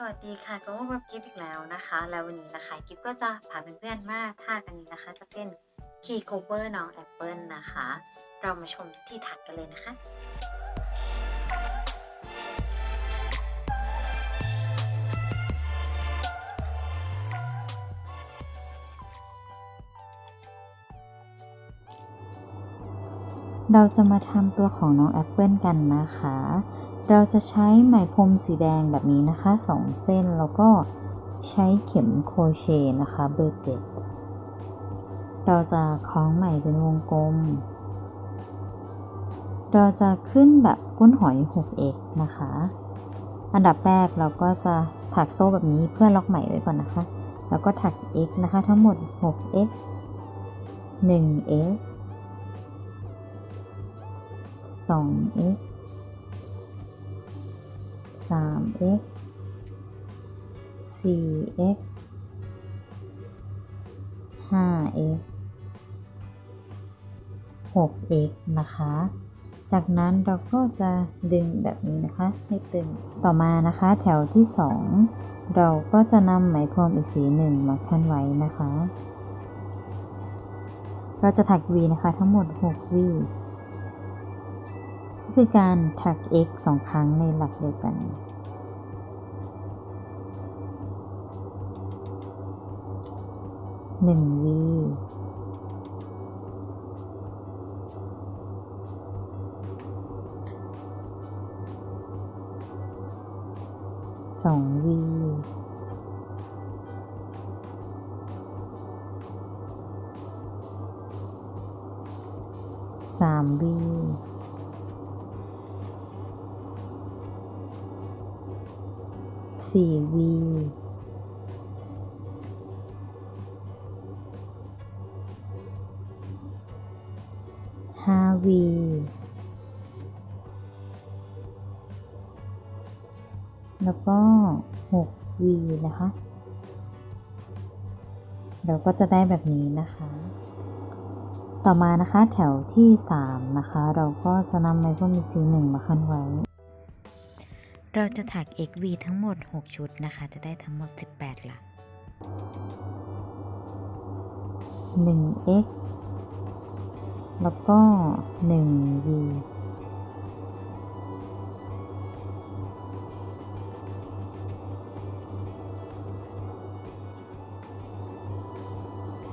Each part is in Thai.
สวัสดีค่ะก็มาพบกับกิฟอีกแล้วนะคะ แล้ววันนี้นะคะกิฟก็จะพาเพื่อนๆมาท่ากันนี้นะคะ จะเป็นคีโคเวอร์น้องแอปเปิลนะคะ เรามาชมที่ถักกันเลยนะคะเราจะมาทำตัวของน้องแอปเปิลกันนะคะ เราจะใช้ไหมพรมสีแดงแบบนี้นะคะสองเส้นแล้วก็ใช้เข็มโครเชต์นะคะเบอร์เจ็ดเราจะคล้องไหมเป็นวงกลม เราจะขึ้นแบบก้นหอย 6x นะคะ อันดับแรกเราก็จะถักโซ่แบบนี้เพื่อล็อกไหมไว้ก่อนนะคะ แล้วก็ถัก x นะคะทั้งหมด 6x 1x 2x 3x 4x 5x 6x นะคะ จากนั้นเราก็จะดึงแบบนี้นะคะ ให้ตึง ต่อมานะคะแถวที่ 2 เราก็จะนำไหมพรมอีกสีหนึ่งมาขั้นไว้นะคะ เราจะถัก V นะคะทั้งหมด6 V ก็ คือการแท็ก x สองครั้งในหลักเดียวกัน หนึ่งวีสองวีสามวี 4v ห้าวีแล้วก็6 v นะคะ เราก็จะได้แบบนี้นะคะ ต่อมานะคะแถวที่ 3 นะคะ เราก็จะนำไมโครมิซีหนึ่งมาคั้นไว้ เราจะถัก xv ทั้งหมด 6 ชุดนะคะ จะได้ทั้งหมด 18 หลัก 1x แล้วก็ 1v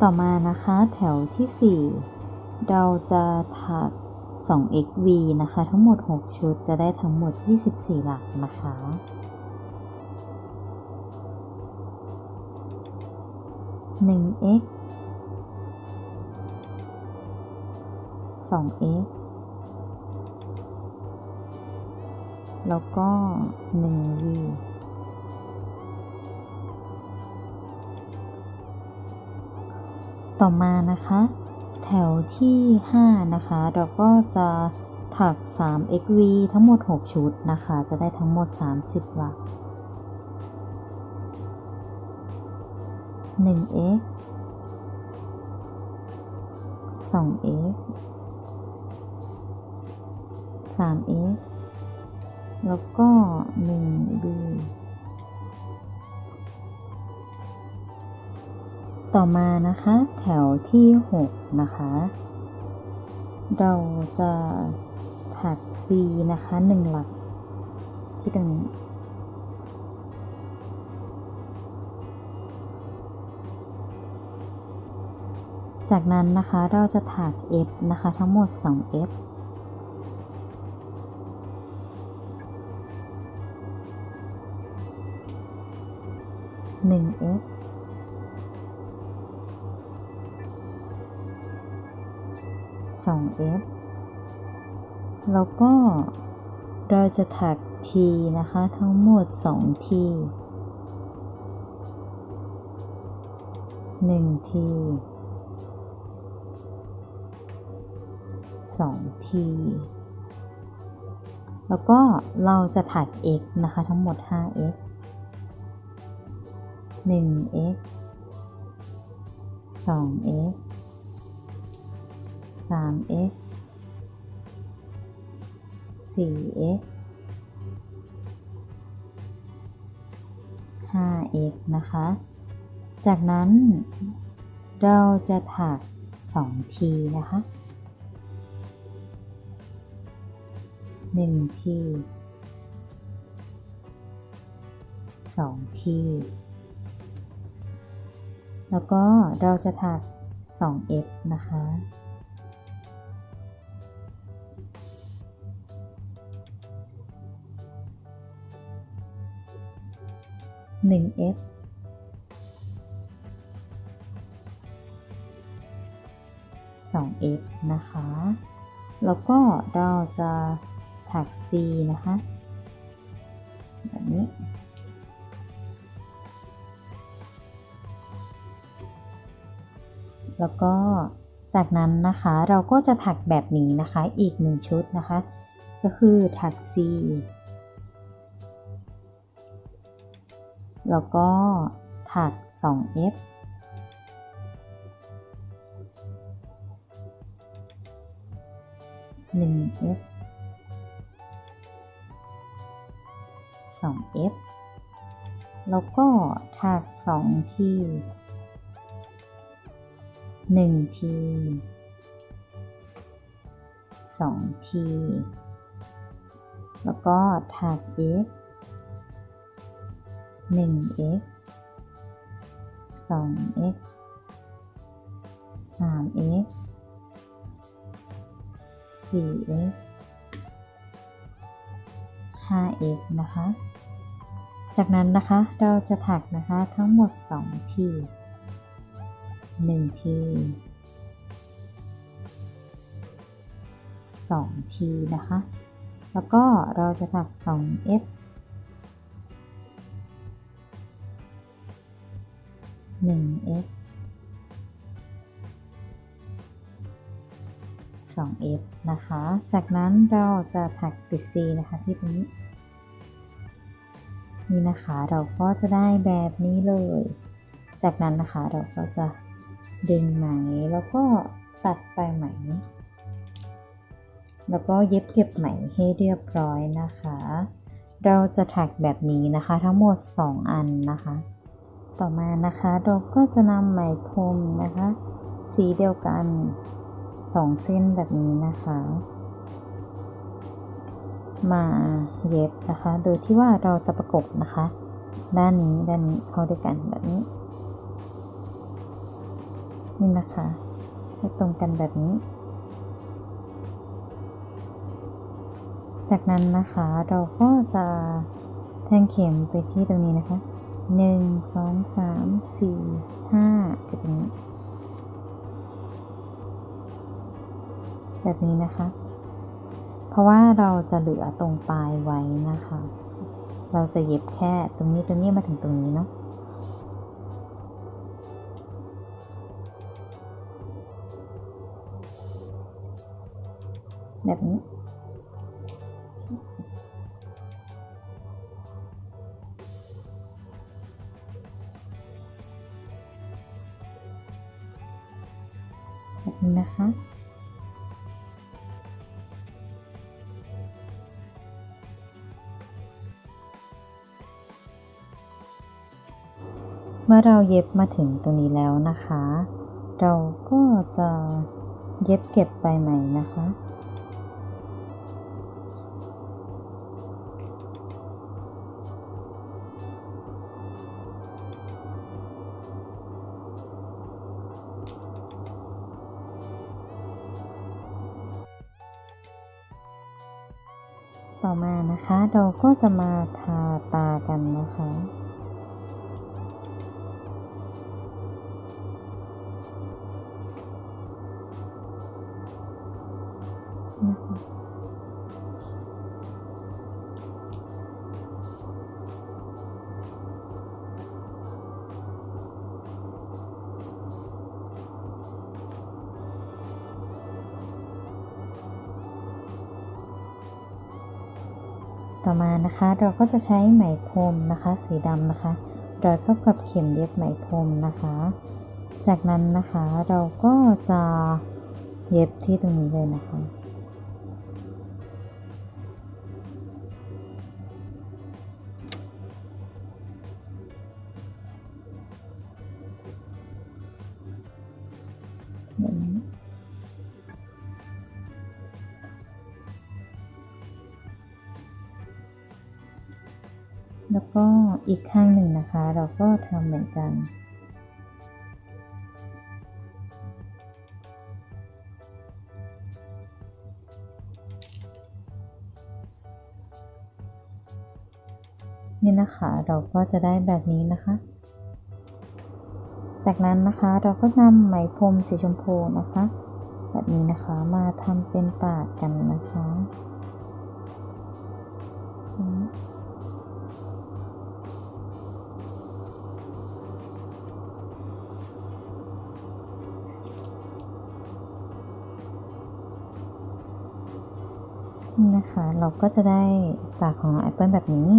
ต่อมานะคะแถวที่ 4 เราจะถัก 2xv นะคะ ทั้งหมด 6 ชุดจะได้ทั้งหมด 24 หลักนะคะ 1x 2x แล้วก็ 1v ต่อมานะคะ แถวที่ 5 นะคะ เราก็จะถัก 3xv ทั้งหมด 6 ชุดนะคะ จะได้ทั้งหมด 30 หลัก 1x 2x 3x แล้วก็ 1v ต่อมานะคะแถวที่ 6 นะคะ เราจะถัก C นะคะ1หลักที่ตรงนี้จากนั้นนะคะเราจะถัก F นะคะทั้งหมด 2F 1F 2F แล้วก็เราจะถัก T นะคะ ทั้งหมด2 T 1 T 2 T แล้วก็เราจะถัก x นะคะ ทั้งหมด 5x 1x 2x 3x 4x 5x นะคะ จากนั้นเราจะถัก 2 ทีนะคะ 1 ที 2 ที แล้วก็เราจะถัก 2f นะคะ 1f 2f นะคะ แล้วก็เราจะถัก c นะคะ แบบนี้ แล้วก็จากนั้นนะคะเราก็จะถักแบบนี้นะคะอีกหนึ่งชุดนะคะ ก็คือถัก C แล้วก็ถัก 2f หนึ่ง f สอง f แล้วก็ถักสองทีหนึ่งทีสองที แล้วก็ถัก f 1x 2x 3x 4x 5x นะคะ จากนั้นนะคะเราจะถักนะคะทั้งหมด 2 ที 1 ที 2 ทีนะคะ แล้วก็เราจะถัก 2f 1f 2f นะคะ จากนั้นเราจะถักปิด C นะคะที่ตรงนี้ นี่นะคะเราก็จะได้แบบนี้เลย จากนั้นนะคะเราก็จะดึงไหมแล้วก็ตัดปลายไหม แล้วก็เย็บเก็บไหมให้เรียบร้อยนะคะ เราจะถักแบบนี้นะคะทั้งหมด 2 อันนะคะ ต่อมานะคะเราก็จะนำไหมพรมนะคะ สีเดียวกัน2เส้นแบบนี้นะคะ มาเย็บนะคะ โดยที่ว่าเราจะประกบนะคะ ด้านนี้ด้านนี้เข้าด้วยกันแบบนี้ นี่นะคะให้ตรงกันแบบนี้ จากนั้นนะคะเราก็จะแทงเข็มไปที่ตรงนี้นะคะ หนึ่งสองสามสี่ห้าแบบนี้ แบบนี้นะคะ เพราะว่าเราจะเหลือตรงปลายไว้นะคะ เราจะเย็บแค่ตรงนี้ตรงนี้มาถึงตรงนี้เนาะแบบนี้ นี้นะคะเมื่อเราเย็บมาถึงตรงนี้แล้วนะคะ เราก็จะเย็บเก็บไปใหม่นะคะ ต่อมานะคะเราก็จะมาทาตากันนะคะ นะคะ เราก็จะใช้ไหมพรมนะคะ สีดำนะคะร้อยเข้ากับเข็มเย็บไหมพรมนะคะ จากนั้นนะคะเราก็จะเย็บที่ตรงนี้เลยนะคะ อีกข้างหนึ่งนะคะ เราก็ทำเหมือนกัน นี่นะคะเราก็จะได้แบบนี้นะคะ จากนั้นนะคะเราก็นำไหมพรมสีชมพูนะคะ แบบนี้นะคะมาทำเป็นปากกันนะคะ เราก็จะได้ปากของน้องแอปเปิลแบบนี้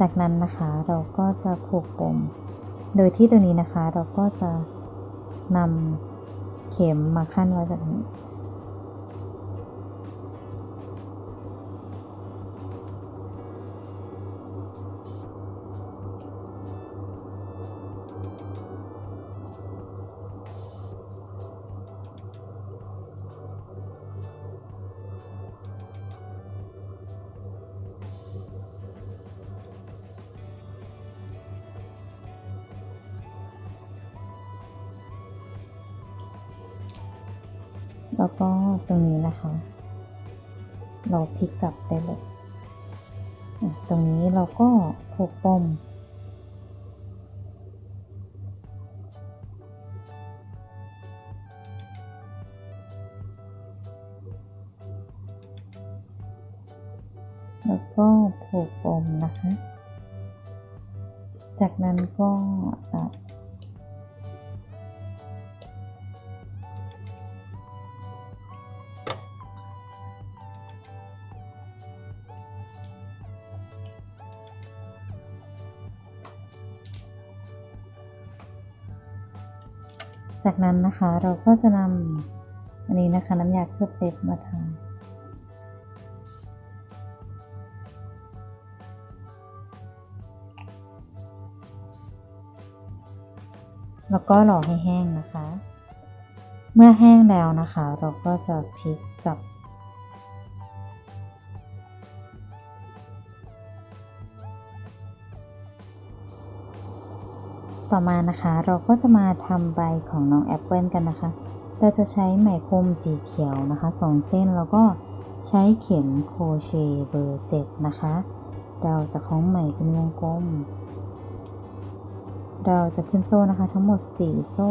จากนั้นนะคะเราก็จะผูกปม โดยที่ตัวนี้นะคะเราก็จะนำเข็มมาขั้นไว้แบบนี้ ลิกกลับได้เลย ตรงนี้เราก็ผูกปมแล้วก็ผูกปมนะคะ จากนั้นก็ตัด นั้นนะคะ เราก็จะนำอันนี้นะคะน้ำยาเคลือบเล็บมาทาแล้วก็รอให้แห้งนะคะ เมื่อแห้งแล้วนะคะ เราก็จะพลิกกลับ ต่อมานะคะเราก็จะมาทำใบของน้องแอปเปิลกันนะคะ เราจะใช้ไหมพรมสีเขียวนะคะสองเส้นแล้วก็ใช้เข็มโครเชต์เบอร์เจ็ดนะคะ เราจะคล้องไหมเป็นวงกลม เราจะขึ้นโซ่นะคะ ทั้งหมด4โซ่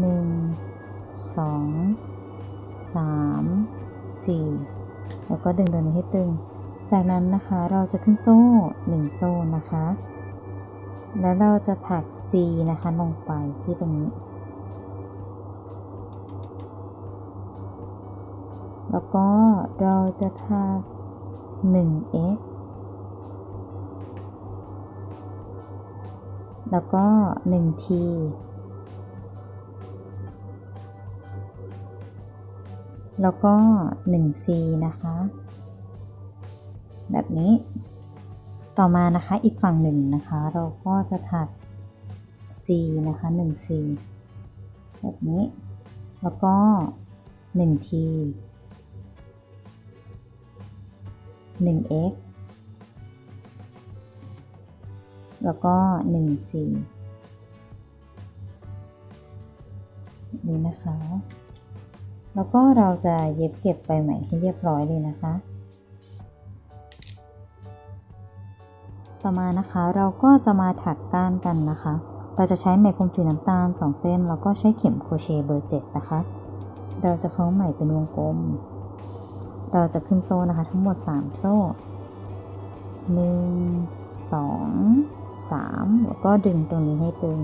1 2 3 4แล้วก็ดึงตัวนี้ให้ตึง จากนั้นนะคะเราจะขึ้นโซ่1โซ่นะคะ แล้วเราจะถัก C นะคะลงไปที่ตรงนี้ แล้วก็เราจะถัก 1x แล้วก็ 1t แล้วก็ 1c นะคะ แบบนี้ ต่อมานะคะอีกฝั่งหนึ่งนะคะ เราก็จะถัก C นะคะ 1C แบบนี้ แล้วก็ 1T 1X แล้วก็ 1C นี้นะคะ แล้วก็เราจะเย็บเก็บใบไหม่ให้เรียบร้อยเลยนะคะ ต่อมานะคะ เราก็จะมาถักก้านกันนะคะ เราจะใช้ไหมพรมสีน้ำตาล 2 เส้น แล้วก็ใช้เข็มโครเชต์เบอร์ 7 นะคะ เราจะคล้องไหมเป็นวงกลม เราจะขึ้นโซ่นะคะ ทั้งหมด 3 โซ่ 1 2 3 แล้วก็ดึงตรงนี้ให้ตึง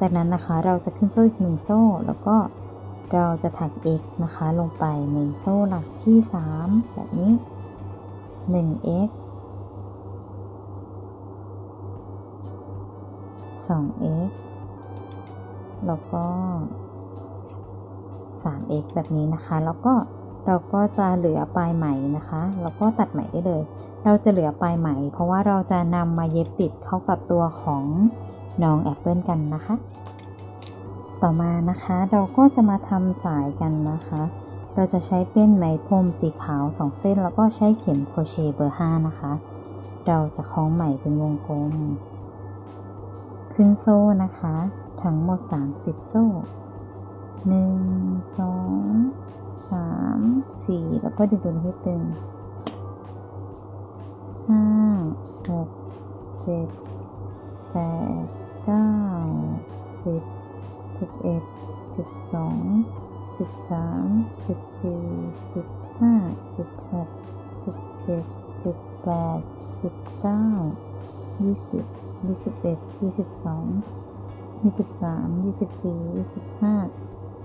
จากนั้นนะคะเราจะขึ้นโซ่อีก 1 โซ่ แล้วก็เราจะถัก x นะคะ ลงไปในโซ่หลักที่ 3 แบบนี้ 1x 2x แล้วก็ 3x แบบนี้นะคะ แล้วก็เราก็จะเหลือปลายไหมนะคะ แล้วก็ตัดไหมได้เลย เราจะเหลือปลายไหม เพราะว่าเราจะนำมาเย็บติดเข้ากับตัวของน้องแอปเปิลกันนะคะ ต่อมานะคะเราก็จะมาทำสายกันนะคะ เราจะใช้เป็นไหมพรมสีขาว2เส้น แล้วก็ใช้เข็มโครเชต์เบอร์5นะคะ เราจะคล้องไหมเป็นวงกลม ขึ้นโซ่นะคะ ทั้งหมด 30 โซ่ 1 2 3 4 แล้วก็ดึงตัวนี้ให้ตึง 5 6 7 8 9 10 11 12 13 14 15 16 17 18 19 20 ยี่สิบเอ็ดยี่สิบสองยี่สิบสามยี่สิบสี่ยี่สิบห้า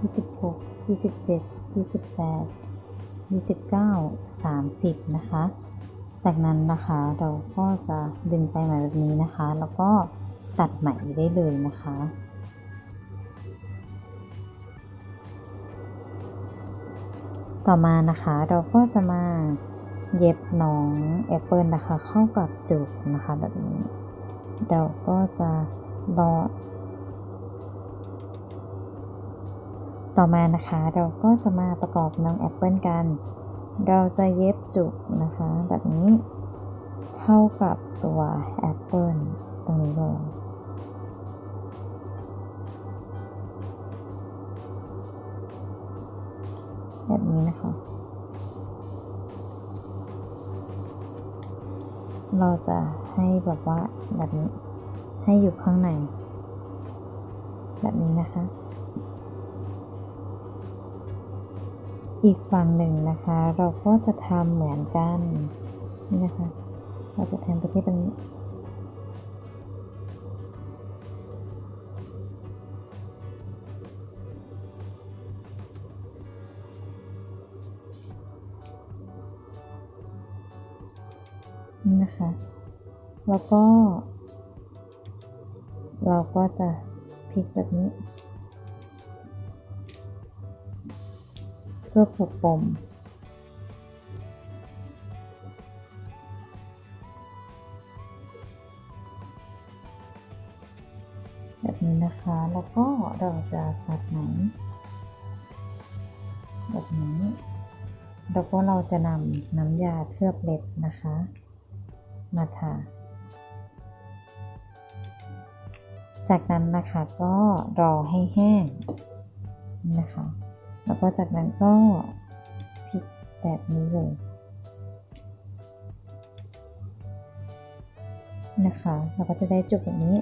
ยี่สิบหกยี่สิบเจ็ดยี่สิบแปดยี่สิบเก้าสามสิบนะคะ จากนั้นนะคะเราก็จะดึงไปไหมแบบนี้นะคะ แล้วก็ตัดไหมได้เลยนะคะ ต่อมานะคะเราก็จะมาเย็บน้องแอปเปิลนะคะเข้ากับจุกนะคะแบบนี้ เราก็จะรอต่อมานะคะเราก็จะมาประกอบน้องแอปเปิลกัน เราจะเย็บจุกนะคะ แบบนี้เข้ากับตัวแอปเปิลตรงนี้เลยแบบนี้นะคะ เราจะ ให้แบบว่าแบบนี้ ให้อยู่ข้างใน แบบนี้นะคะ อีกฝั่งหนึ่งนะคะ เราก็จะทำเหมือนกันนี่นะคะ เราจะแทงไปที่ตรงนี้นี่นะคะ แล้วก็ เราก็จะพลิกแบบนี้ เพื่อผูกปมแบบนี้นะคะแล้วก็เราจะตัดไหมแบบนี้แล้วก็เราจะนำน้ำยาเคลือบเล็บนะคะ มาทา จากนั้นนะคะก็รอให้แห้งนะคะ แล้วก็จากนั้นก็พลิกแบบนี้เลยนะคะ เราก็จะได้จุกแบบนี้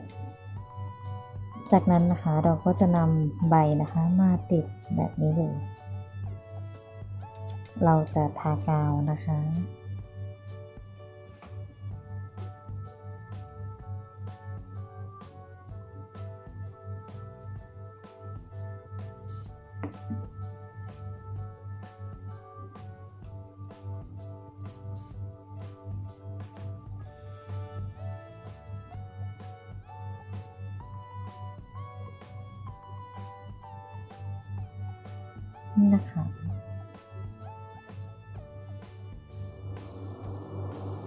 จากนั้นนะคะเราก็จะนำใบนะคะมาติดแบบนี้เลย เราจะทากาวนะคะ นี่นะคะ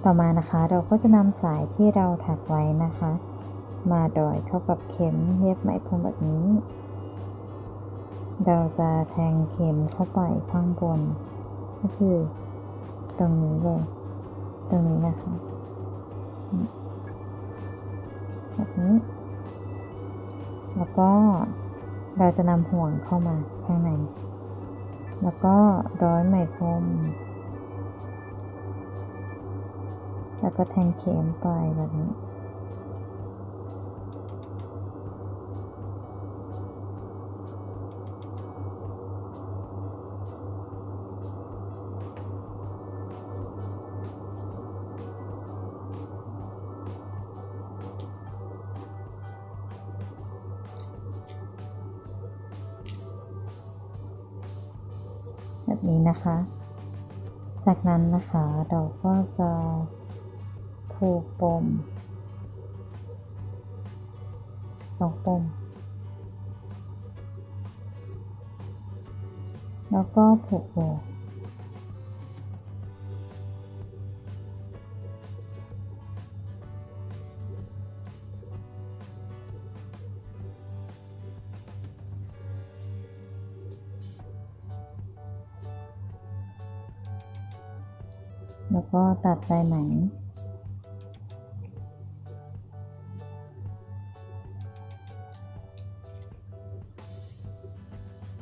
ต่อมานะคะเราก็จะนำสายที่เราถักไว้นะคะ มาดอยเข้ากับเข็มเย็บไหมพรมแบบนี้ เราจะแทงเข็มเข้าไปข้างบน ก็คือตรงนี้เลย ตรงนี้นะคะนี่แบบนี้ แล้วก็เราจะนำห่วงเข้ามาข้างใน แล้วก็ร้อยไหมพรม แล้วก็แทงเข็มไปแบบนี้ จากนั้นนะคะเราก็จะผูกปมสองปม แล้วก็ผูกโบ แล้วก็ตัดลายไหม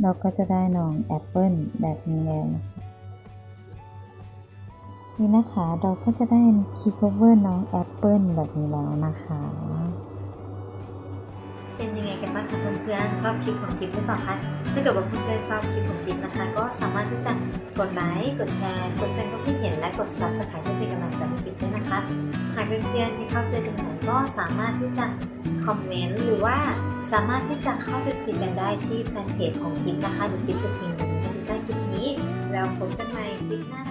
เราก็จะได้นองแอปเปิลแบบนี้แล้วนะคะนี่นะคะเราก็จะได้คีย์คัฟเวอร์น้องแอปเปิลแบบนี้แล้วนะคะ เพื่อนๆชอบคลิปของกิ๊บหรือเปล่าคะถ้าเกิดว่าเพื่อนๆชอบคลิปของกิ๊บนะคะ ก็สามารถที่จะกดไลค์กดแชร์กดแสดงความคิดเห็นและกด subscribe เพื่อเป็นกำลังใจให้กิ๊บด้วยนะคะหากเพื่อนๆที่เข้าเจอกันใหม่ก็สามารถที่จะคอมเมนต์หรือว่าสามารถที่จะเข้าไปคุยกันได้ที่แฟนเพจของกิ๊บนะคะเดี๋ยวกิ๊บจะทิ้งลิงก์ไว้ใต้คลิปนี้แล้วพบกันใหม่คลิปหน้า